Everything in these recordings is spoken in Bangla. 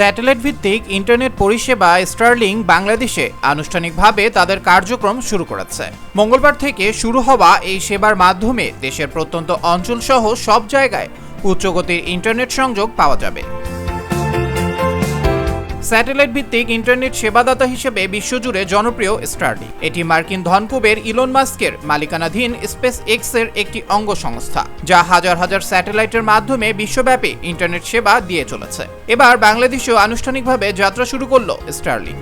স্যাটেলাইট ভিত্তিক ইন্টারনেট পরিষেবা স্টার্লিং বাংলাদেশে আনুষ্ঠানিকভাবে তাদের কার্যক্রম শুরু করেছে। মঙ্গলবার থেকে শুরু হওয়া এই সেবার মাধ্যমে দেশের প্রত্যন্ত অঞ্চলসহ সব জায়গায় উচ্চগতির ইন্টারনেট সংযোগ পাওয়া যাবে। স্যাটেলাইট ভিত্তিক ইন্টারনেট সেবাদাতা হিসেবে বিশ্বজুড়ে জনপ্রিয় স্টারলি এটি মার্কিন ধনকুবের ইলন মাস্কের মালিকানাধীন স্পেস এক্সের একটি অঙ্গ সংস্থা যা হাজার হাজার স্যাটেলাইটের মাধ্যমে বিশ্বব্যাপী ইন্টারনেট সেবা দিয়ে চলেছে। এবার বাংলাদেশেও আনুষ্ঠানিকভাবে যাত্রা শুরু করল স্টারলি।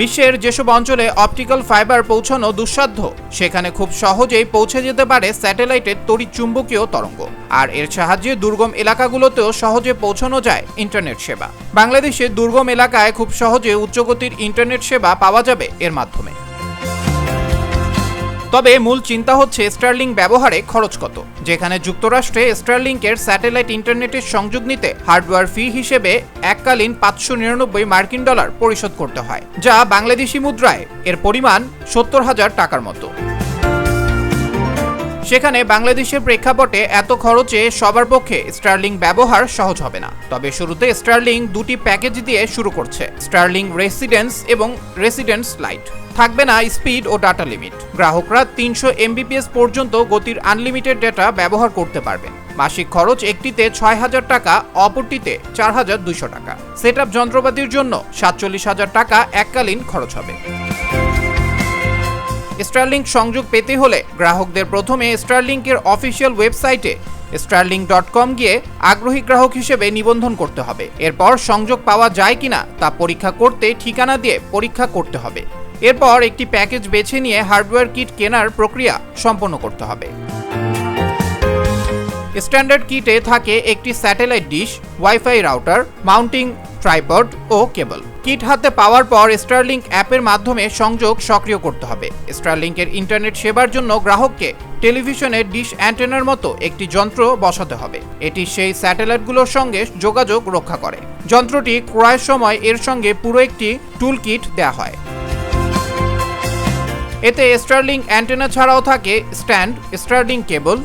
বিশ্বের যেসব অঞ্চলে অপটিক্যাল ফাইবার পৌঁছানো দুঃসাধ্য, সেখানে খুব সহজেই পৌঁছে যেতে পারে স্যাটেলাইটের তড়িৎ চুম্বকীয় তরঙ্গ। আর এর সাহায্যে দুর্গম এলাকাগুলোতেও সহজে পৌঁছানো যায় ইন্টারনেট সেবা। বাংলাদেশে দুর্গম এলাকায় খুব সহজে উচ্চগতির ইন্টারনেট সেবা পাওয়া যাবে এর মাধ্যমে। তবে মূল চিন্তা হচ্ছে স্টারলিং ব্যবহারে খরচ কত, যেখানে যুক্তরাষ্ট্রে স্টারলিংকের স্যাটেলাইট ইন্টারনেটের সংযোগ নিতে হার্ডওয়্যার ফি হিসেবে এককালীন পাঁচশো নিরানব্বই মার্কিন ডলার পরিশোধ করতে হয়, যা বাংলাদেশি মুদ্রায় এর পরিমাণ সত্তর হাজার টাকার মতো। সেখানে বাংলাদেশের প্রেক্ষাপটে এত খরচে সবার পক্ষে স্টার্লিং ব্যবহার সহজ হবে না। তবে শুরুতে স্টার্লিং দুটি প্যাকেজ দিয়ে শুরু করছে, স্টার্লিং রেসিডেন্স এবং রেসিডেন্স লাইট। থাকবে না স্পিড ও ডাটা লিমিট। গ্রাহকরা তিনশো এমবিপিএস পর্যন্ত গতির আনলিমিটেড ডেটা ব্যবহার করতে পারবেন মাসিক খরচ একটিতে ছয় হাজার টাকা, অপরটিতে চার হাজার দুইশো টাকা। সেট আপ যন্ত্রপাতির জন্য সাতচল্লিশ হাজার টাকা এককালীন খরচ হবে। স্টারলিংক সংযোগ পেতে হলে গ্রাহকদের প্রথমে স্টারলিংকের অফিসিয়াল ওয়েবসাইটে স্টারলিং ডট কম গিয়ে আগ্রহী গ্রাহক হিসেবে নিবন্ধন করতে হবে। এরপর সংযোগ পাওয়া যায় কিনা তা পরীক্ষা করতে ঠিকানা দিয়ে পরীক্ষা করতে হবে। এরপর একটি প্যাকেজ বেছে নিয়ে হার্ডওয়্যার কিট কেনার প্রক্রিয়া সম্পন্ন করতে হবে। স্ট্যান্ডার্ড কিটে থাকে একটি satellite dish, wifi router, mounting tripod ও কেবল। কিট হাতে পাওয়ার পর স্টারলিংক অ্যাপের মাধ্যমে সংযোগ সক্রিয় করতে হবে। স্টারলিংকের ইন্টারনেট সেবার জন্য গ্রাহককে টেলিভিশনের ডিশ অ্যান্টেনার মতো একটি যন্ত্র বসাতে হবে। এটি সেই স্যাটেলাইটগুলোর সঙ্গে যোগাযোগ রক্ষা করে। যন্ত্রটি ক্রয়ের সময় এর সঙ্গে পুরো একটি টুল কিট দেওয়া হয়। এতে স্টারলিং অ্যান্টেনা ছাড়াও থাকে stand Starlink cable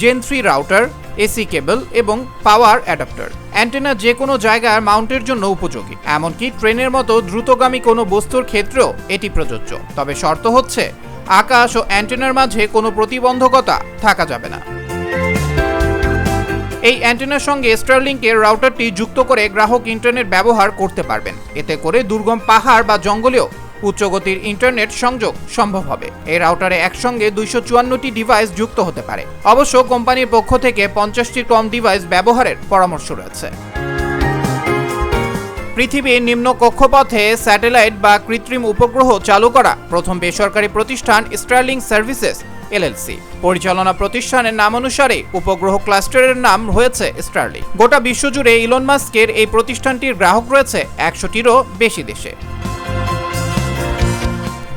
gen three router AC cable এবং পাওয়ার অ্যাডাপ্টার অ্যান্টেনা যে কোনো জায়গায় মাউন্টের জন্য উপযোগী। এমনকি ট্রেনের মতো দ্রুতগামী কোনো বস্তুর ক্ষেত্রেও এটি প্রযোজ্য। তবে শর্ত হচ্ছে, আকাশ ও অ্যান্টেনার মাঝে কোনো প্রতিবন্ধকতা থাকা যাবে না। এই অ্যান্টেনার সঙ্গে স্টারলিংকের রাউটারটি যুক্ত করে গ্রাহক ইন্টারনেট ব্যবহার করতে পারবেন। এতে করে দুর্গম পাহাড় বা জঙ্গলেও উচ্চগতির ইন্টারনেট সংযোগ সম্ভব হবে। এই রাউটারে একসঙ্গে দুইশো চুয়ান্নটি ডিভাইস যুক্ত হতে পারে। অবশ্য কোম্পানির পক্ষ থেকে পঞ্চাশটি কম ডিভাইস ব্যবহারের পরামর্শ রয়েছে। পৃথিবীর নিম্ন কক্ষপথে স্যাটেলাইট বা কৃত্রিম উপগ্রহ চালু করা প্রথম বেসরকারি প্রতিষ্ঠান স্টারলিং সার্ভিসেস এলএলসি। পরিচালনা প্রতিষ্ঠানের নাম অনুসারে উপগ্রহ ক্লাস্টারের নাম হয়েছে স্টারলিং গোটা বিশ্বজুড়ে ইলন মাস্কের এই প্রতিষ্ঠানটির গ্রাহক রয়েছে একশোটিরও বেশি দেশে।